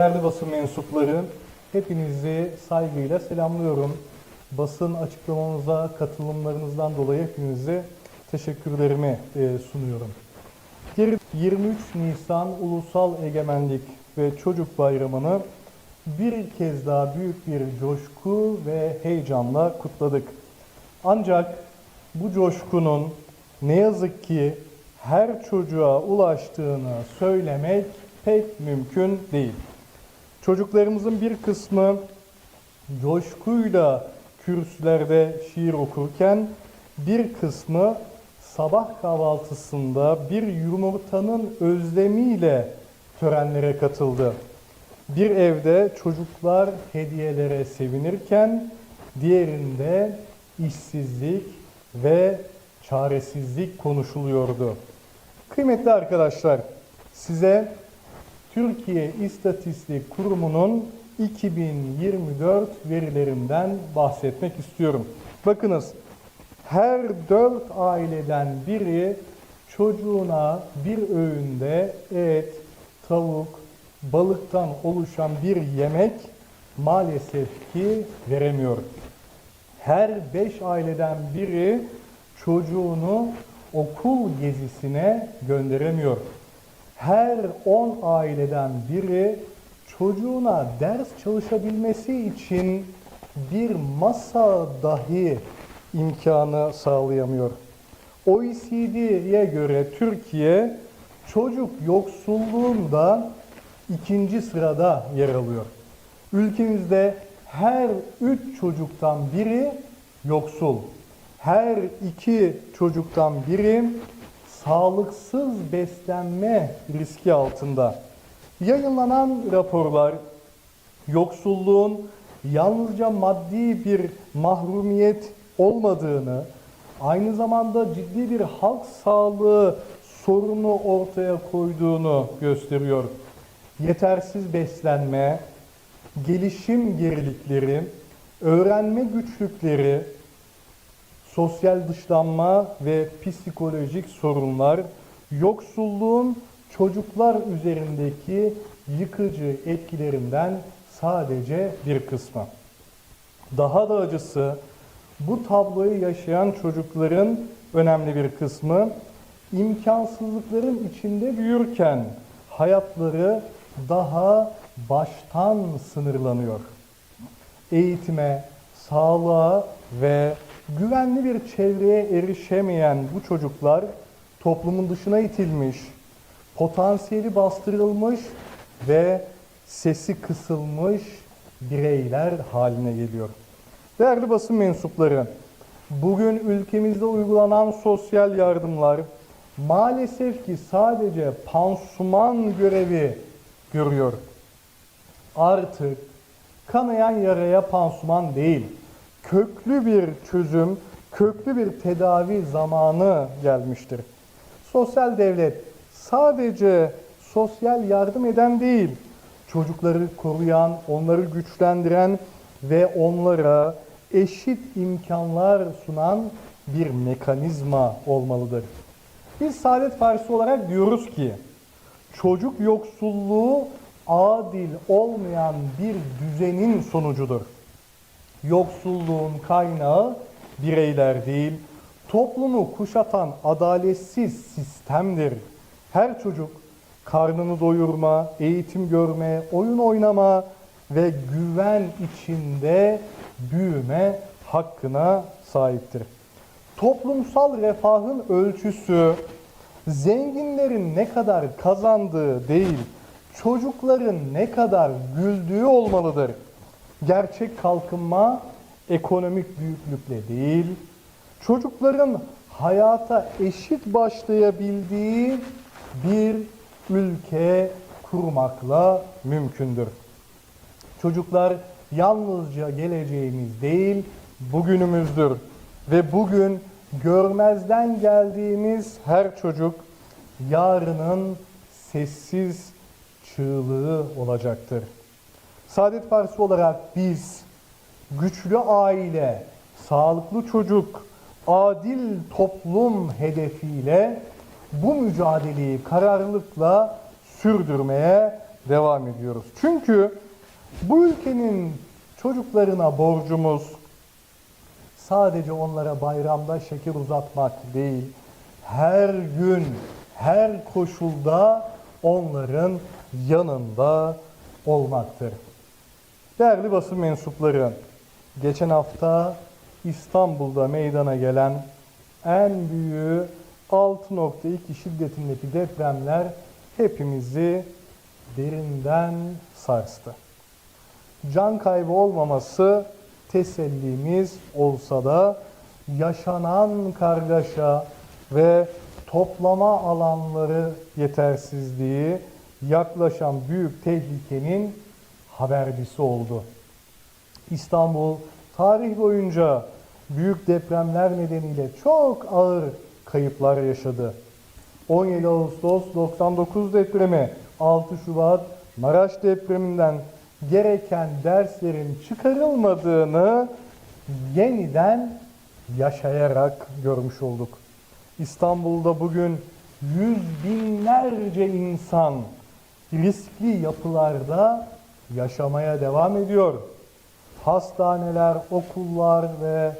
Değerli basın mensupları, hepinizi saygıyla selamlıyorum. Basın açıklamamıza katılımlarınızdan dolayı hepinize teşekkürlerimi e, sunuyorum. Geri- 23 Nisan Ulusal Egemenlik ve Çocuk Bayramı'nı bir kez daha büyük bir coşku ve heyecanla kutladık. Ancak bu coşkunun ne yazık ki her çocuğa ulaştığını söylemek pek mümkün değil. Çocuklarımızın bir kısmı coşkuyla kürsülerde şiir okurken bir kısmı sabah kahvaltısında bir yumurtanın özlemiyle törenlere katıldı. Bir evde çocuklar hediyelere sevinirken diğerinde işsizlik ve çaresizlik konuşuluyordu. Kıymetli arkadaşlar, size Türkiye İstatistik Kurumu'nun 2024 verilerinden bahsetmek istiyorum. Bakınız, her dört aileden biri çocuğuna bir öğünde et, tavuk, balıktan oluşan bir yemek maalesef ki veremiyor. Her beş aileden biri çocuğunu okul gezisine gönderemiyor. Her 10 aileden biri çocuğuna ders çalışabilmesi için bir masa dahi imkanı sağlayamıyor. OECD'ye göre Türkiye çocuk yoksulluğunda ikinci sırada yer alıyor. Ülkemizde her üç çocuktan biri yoksul. Her iki çocuktan biri sağlıksız beslenme riski altında. Yayınlanan raporlar yoksulluğun yalnızca maddi bir mahrumiyet olmadığını, aynı zamanda ciddi bir halk sağlığı sorunu ortaya koyduğunu gösteriyor. Yetersiz beslenme, gelişim gerilikleri, öğrenme güçlükleri, sosyal dışlanma ve psikolojik sorunlar yoksulluğun çocuklar üzerindeki yıkıcı etkilerinden sadece bir kısmı. Daha da acısı bu tabloyu yaşayan çocukların önemli bir kısmı imkansızlıkların içinde büyürken hayatları daha baştan sınırlanıyor eğitime, sağlığa ve güvenli bir çevreye erişemeyen bu çocuklar toplumun dışına itilmiş, potansiyeli bastırılmış ve sesi kısılmış bireyler haline geliyor. Değerli basın mensupları, bugün ülkemizde uygulanan sosyal yardımlar maalesef ki sadece pansuman görevi görüyor. Artık kanayan yaraya pansuman değil, köklü bir çözüm, köklü bir tedavi zamanı gelmiştir. Sosyal devlet sadece sosyal yardım eden değil, çocukları koruyan, onları güçlendiren ve onlara eşit imkanlar sunan bir mekanizma olmalıdır. Biz Saadet Partisi olarak diyoruz ki, çocuk yoksulluğu adil olmayan bir düzenin sonucudur. Yoksulluğun kaynağı bireyler değil, toplumu kuşatan adaletsiz sistemdir. Her çocuk karnını doyurma, eğitim görme, oyun oynama ve güven içinde büyüme hakkına sahiptir. Toplumsal refahın ölçüsü zenginlerin ne kadar kazandığı değil, çocukların ne kadar güldüğü olmalıdır. Gerçek kalkınma ekonomik büyüklükle değil, çocukların hayata eşit başlayabildiği bir ülke kurmakla mümkündür. Çocuklar yalnızca geleceğimiz değil, bugünümüzdür. Ve bugün görmezden geldiğimiz her çocuk yarının sessiz çığlığı olacaktır. Saadet Partisi olarak biz güçlü aile, sağlıklı çocuk, adil toplum hedefiyle bu mücadeleyi kararlılıkla sürdürmeye devam ediyoruz. Çünkü bu ülkenin çocuklarına borcumuz sadece onlara bayramda şeker uzatmak değil, her gün, her koşulda onların yanında olmaktır. Değerli basın mensupları, geçen hafta İstanbul'da meydana gelen en büyüğü 6.2 şiddetindeki depremler hepimizi derinden sarstı. Can kaybı olmaması tesellimiz olsa da yaşanan kargaşa ve toplama alanları yetersizliği yaklaşan büyük tehlikenin habercisi oldu. İstanbul tarih boyunca büyük depremler nedeniyle çok ağır kayıplar yaşadı. 17 Ağustos 99 depremi, 6 Şubat Maraş depreminden gereken derslerin çıkarılmadığını yeniden yaşayarak görmüş olduk. İstanbul'da bugün yüz binlerce insan riskli yapılarda yaşamaya devam ediyor. Hastaneler, okullar ve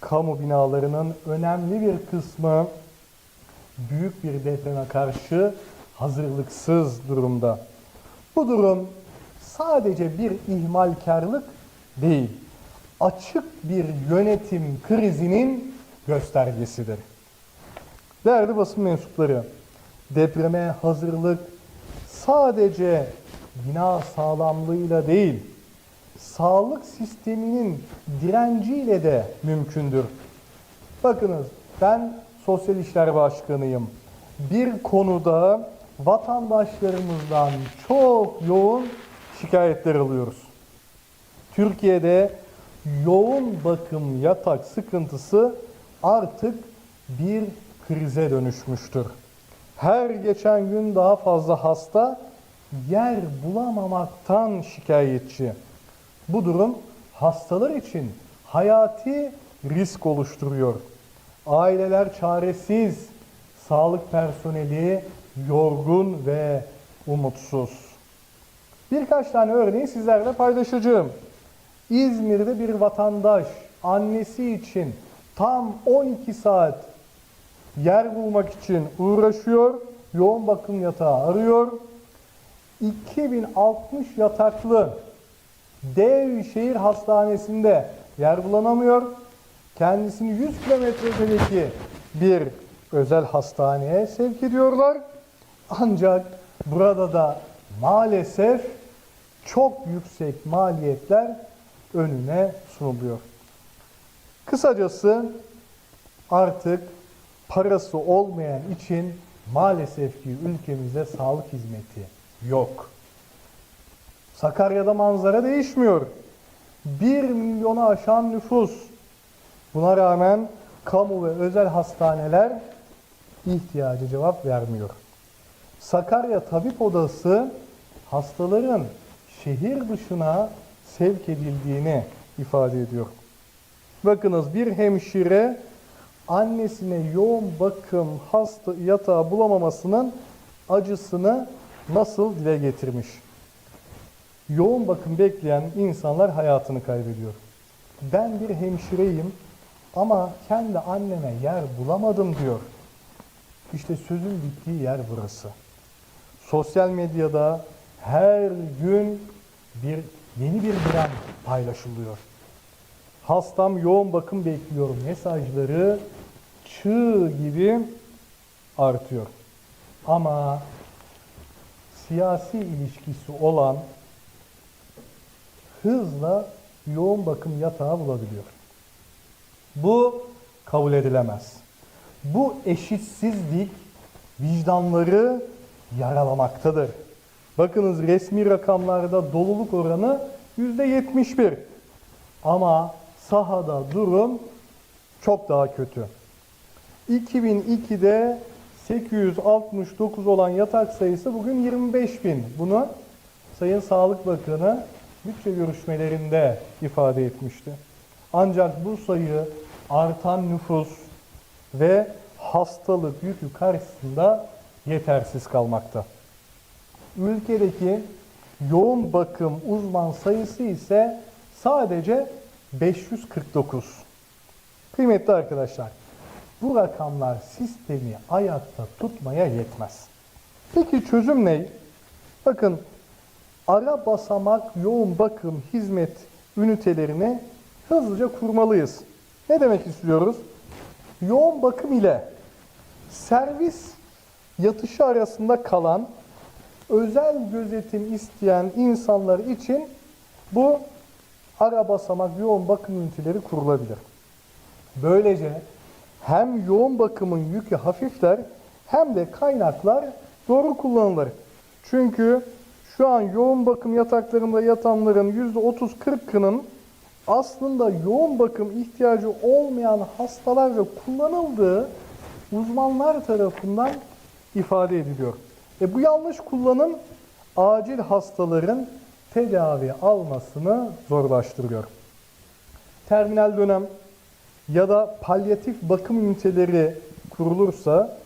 kamu binalarının önemli bir kısmı büyük bir depreme karşı hazırlıksız durumda. Bu durum sadece bir ihmalkarlık değil, açık bir yönetim krizinin göstergesidir. Değerli basın mensupları, depreme hazırlık sadece bina sağlamlığıyla değil, sağlık sisteminin direnciyle de mümkündür. Bakınız ben Sosyal İşler Başkanıyım. Bir konuda vatandaşlarımızdan çok yoğun şikayetler alıyoruz. Türkiye'de yoğun bakım yatak sıkıntısı artık bir krize dönüşmüştür. Her geçen gün daha fazla hasta yer bulamamaktan şikayetçi. Bu durum hastalar için hayati risk oluşturuyor. Aileler çaresiz, sağlık personeli yorgun ve umutsuz. Birkaç tane örneği sizlerle paylaşacağım. İzmir'de bir vatandaş annesi için tam 12 saat yer bulmak için uğraşıyor. Yoğun bakım yatağı arıyor. 2060 yataklı dev şehir hastanesinde yer bulamıyor. Kendisini 100 kilometre ötedeki bir özel hastaneye sevk ediyorlar. Ancak burada da maalesef çok yüksek maliyetler önüne sunuluyor. Kısacası artık parası olmayan için maalesef ki ülkemizde sağlık hizmeti yok. Sakarya'da manzara değişmiyor. 1 milyonu aşan nüfus. Buna rağmen kamu ve özel hastaneler ihtiyacı cevap vermiyor. Sakarya Tabip Odası hastaların şehir dışına sevk edildiğini ifade ediyor. Bakınız bir hemşire annesine yoğun bakım hasta yatağı bulamamasının acısını nasıl dile getirmiş. Yoğun bakım bekleyen insanlar hayatını kaybediyor. Ben bir hemşireyim ama kendi anneme yer bulamadım diyor. İşte sözün bittiği yer burası. Sosyal medyada her gün bir yeni bir dram paylaşılıyor. Hastam yoğun bakım bekliyorum mesajları çığ gibi artıyor. Ama siyasi ilişkisi olan hızla yoğun bakım yatağı bulabiliyor. Bu kabul edilemez. Bu eşitsizlik vicdanları yaralamaktadır. Bakınız resmi rakamlarda doluluk oranı %71. Ama sahada durum çok daha kötü. 2002'de 869 olan yatak sayısı bugün 25 bin. Bunu Sayın Sağlık Bakanı bütçe görüşmelerinde ifade etmişti. Ancak bu sayı artan nüfus ve hastalık yükü karşısında yetersiz kalmakta. ülkedeki yoğun bakım uzman sayısı ise sadece 549. Kıymetli arkadaşlar, bu rakamlar sistemi ayakta tutmaya yetmez. Peki çözüm ne? Bakın ara basamak yoğun bakım hizmet ünitelerini hızlıca kurmalıyız. Ne demek istiyoruz? Yoğun bakım ile servis yatışı arasında kalan özel gözetim isteyen insanlar için bu ara basamak yoğun bakım üniteleri kurulabilir. Böylece hem yoğun bakımın yükü hafifler hem de kaynaklar doğru kullanılır. Çünkü şu an yoğun bakım yataklarında yatanların %30-40'ının aslında yoğun bakım ihtiyacı olmayan hastalarca kullanıldığı uzmanlar tarafından ifade ediliyor. E bu yanlış kullanım acil hastaların tedavi almasını zorlaştırıyor. Terminal dönem ya da palyatif bakım üniteleri kurulursa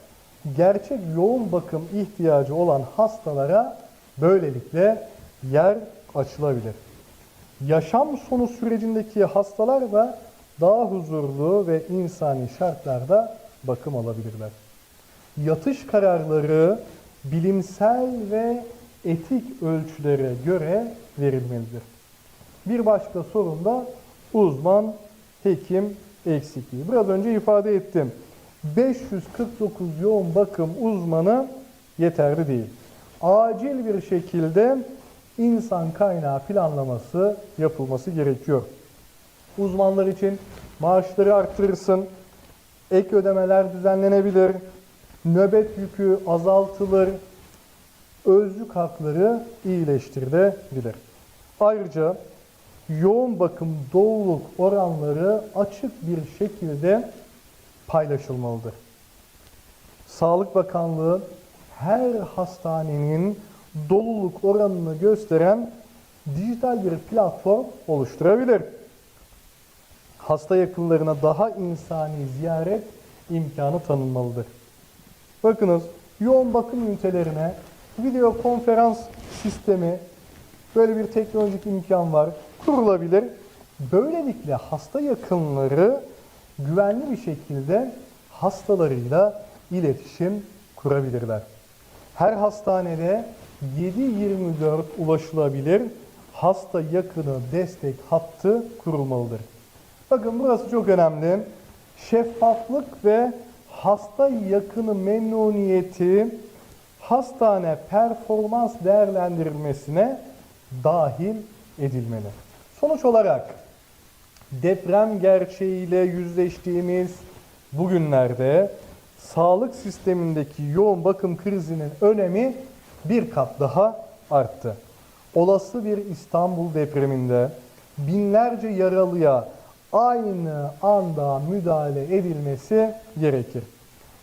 gerçek yoğun bakım ihtiyacı olan hastalara böylelikle yer açılabilir. Yaşam sonu sürecindeki hastalar da daha huzurlu ve insani şartlarda bakım alabilirler. Yatış kararları bilimsel ve etik ölçülere göre verilmelidir. Bir başka sorun da uzman hekim eksikliği. Biraz önce ifade ettim. 549 yoğun bakım uzmanı yeterli değil. Acil bir şekilde insan kaynağı planlaması yapılması gerekiyor. Uzmanlar için maaşları arttırırsın, ek ödemeler düzenlenebilir, nöbet yükü azaltılır, özlük hakları iyileştirilebilir. Ayrıca yoğun bakım doluluk oranları açık bir şekilde paylaşılmalıdır. Sağlık Bakanlığı her hastanenin doluluk oranını gösteren dijital bir platform oluşturabilir. Hasta yakınlarına daha insani ziyaret imkanı tanınmalıdır. Bakınız yoğun bakım ünitelerine video konferans sistemi böyle bir teknolojik imkan var. Kurulabilir. Böylelikle hasta yakınları güvenli bir şekilde hastalarıyla iletişim kurabilirler. Her hastanede 7-24 ulaşılabilir hasta yakını destek hattı kurulmalıdır. Bakın burası çok önemli. Şeffaflık ve hasta yakını memnuniyeti hastane performans değerlendirilmesine dahil edilmeli. Sonuç olarak deprem gerçeğiyle yüzleştiğimiz bugünlerde sağlık sistemindeki yoğun bakım krizinin önemi bir kat daha arttı. Olası bir İstanbul depreminde binlerce yaralıya aynı anda müdahale edilmesi gerekir.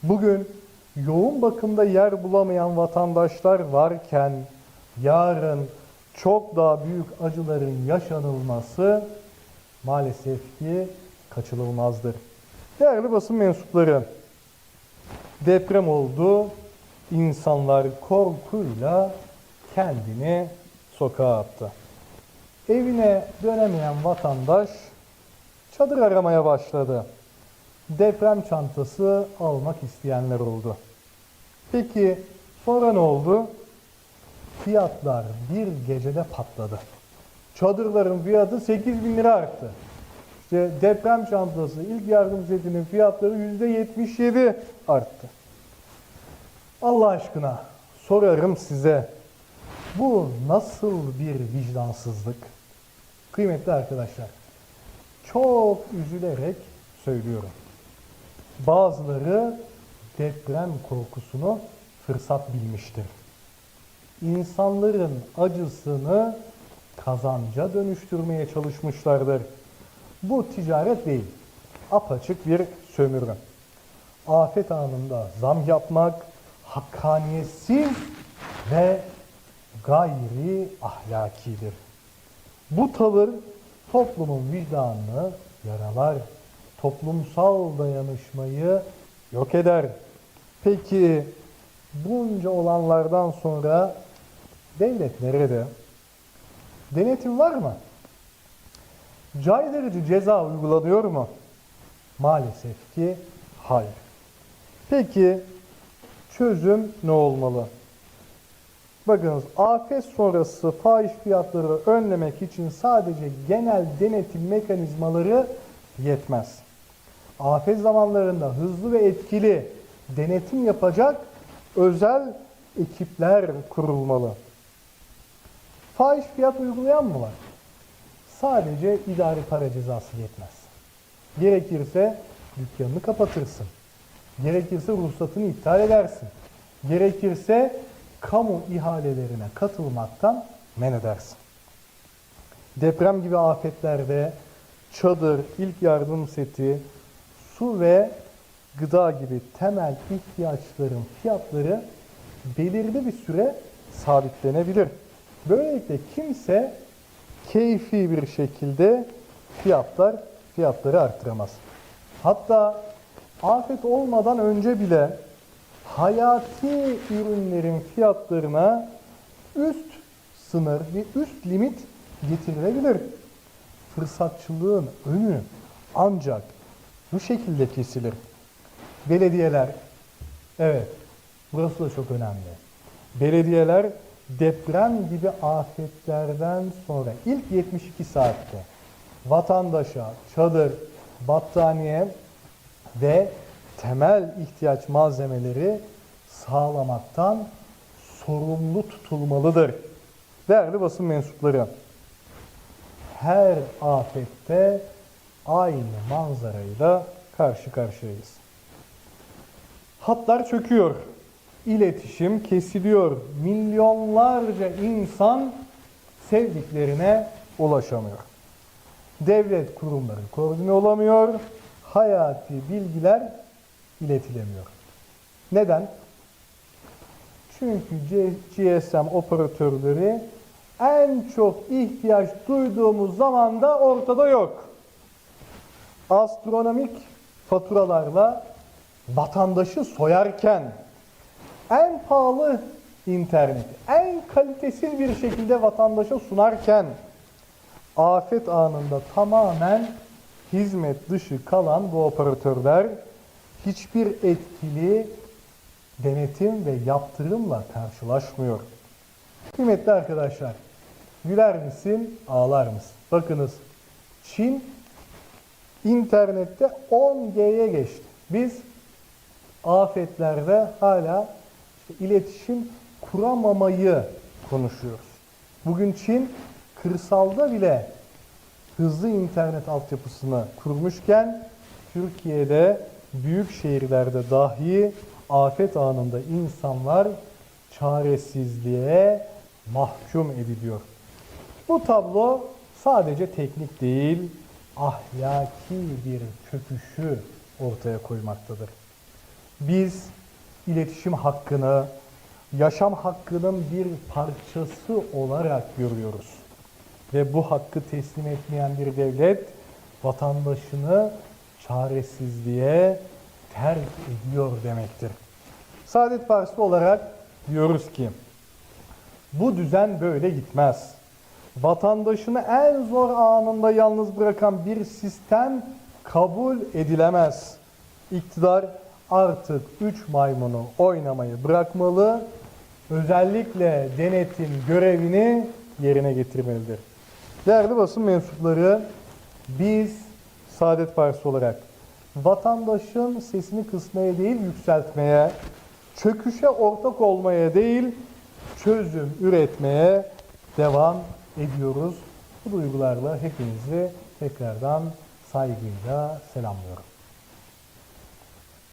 Bugün yoğun bakımda yer bulamayan vatandaşlar varken yarın çok daha büyük acıların yaşanılması maalesef ki kaçınılmazdır. Değerli basın mensupları, deprem oldu, insanlar korkuyla kendini sokağa attı. Evine dönemeyen vatandaş çadır aramaya başladı. Deprem çantası almak isteyenler oldu. Peki sonra ne oldu? Fiyatlar bir gecede patladı. Çadırların fiyatı 8 bin lira arttı. İşte deprem çantası, ilk yardım setinin fiyatları %77 arttı. Allah aşkına sorarım size bu nasıl bir vicdansızlık? Kıymetli arkadaşlar, çok üzülerek söylüyorum. Bazıları deprem korkusunu fırsat bilmiştir. İnsanların acısını kazanca dönüştürmeye çalışmışlardır. Bu ticaret değil, apaçık bir sömürü. Afet anında zam yapmak hakkaniyetsiz ve gayri ahlakidir. Bu tavır toplumun vicdanını yaralar, toplumsal dayanışmayı yok eder. Peki bunca olanlardan sonra devletlere de denetim var mı? Caydırıcı ceza uygulanıyor mu? Maalesef ki hayır. Peki çözüm ne olmalı? Bakınız afet sonrası fahiş fiyatları önlemek için sadece genel denetim mekanizmaları yetmez. Afet zamanlarında hızlı ve etkili denetim yapacak özel ekipler kurulmalı. Fahiş fiyat uygulayan mı var? Sadece idari para cezası yetmez. Gerekirse dükkanını kapatırsın. Gerekirse ruhsatını iptal edersin. Gerekirse kamu ihalelerine katılmaktan men edersin. Deprem gibi afetlerde çadır, ilk yardım seti, su ve gıda gibi temel ihtiyaçların fiyatları belirli bir süre sabitlenebilir. Böylelikle kimse keyfi bir şekilde fiyatlar fiyatları arttıramaz. Hatta afet olmadan önce bile hayati ürünlerin fiyatlarına üst sınır bir üst limit getirilebilir. Fırsatçılığın önü ancak bu şekilde kesilir. Belediyeler, evet burası da çok önemli. Belediyeler deprem gibi afetlerden sonra ilk 72 saatte vatandaşa çadır, battaniye ve temel ihtiyaç malzemeleri sağlamaktan sorumlu tutulmalıdır. Değerli basın mensupları, her afette aynı manzarayla karşı karşıyayız. Hatlar çöküyor, iletişim kesiliyor, milyonlarca insan sevdiklerine ulaşamıyor. Devlet kurumları koordine olamıyor, hayati bilgiler iletilemiyor. Neden? Çünkü GSM operatörleri en çok ihtiyaç duyduğumuz zaman da ortada yok. Astronomik faturalarla vatandaşı soyarken en pahalı internet, en kalitesiz bir şekilde vatandaşa sunarken afet anında tamamen hizmet dışı kalan bu operatörler hiçbir etkili denetim ve yaptırımla karşılaşmıyor. Kıymetli arkadaşlar, güler misin, ağlar mısın? Bakınız, Çin internette 10G'ye geçti. Biz afetlerde hala iletişim kuramamayı konuşuyoruz. Bugün Çin kırsalda bile hızlı internet altyapısını kurmuşken Türkiye'de büyük şehirlerde dahi afet anında insanlar çaresizliğe mahkum ediliyor. Bu tablo sadece teknik değil, ahlaki bir çöküşü ortaya koymaktadır. Biz iletişim hakkını yaşam hakkının bir parçası olarak görüyoruz. Ve bu hakkı teslim etmeyen bir devlet vatandaşını çaresizliğe terk ediyor demektir. Saadet Partisi olarak diyoruz ki bu düzen böyle gitmez. Vatandaşını en zor anında yalnız bırakan bir sistem kabul edilemez. İktidar artık üç maymunu oynamayı bırakmalı, özellikle denetim görevini yerine getirmelidir. Değerli basın mensupları, biz Saadet Partisi olarak vatandaşın sesini kısmaya değil yükseltmeye, çöküşe ortak olmaya değil çözüm üretmeye devam ediyoruz. Bu duygularla hepinizi tekrardan saygıyla selamlıyorum.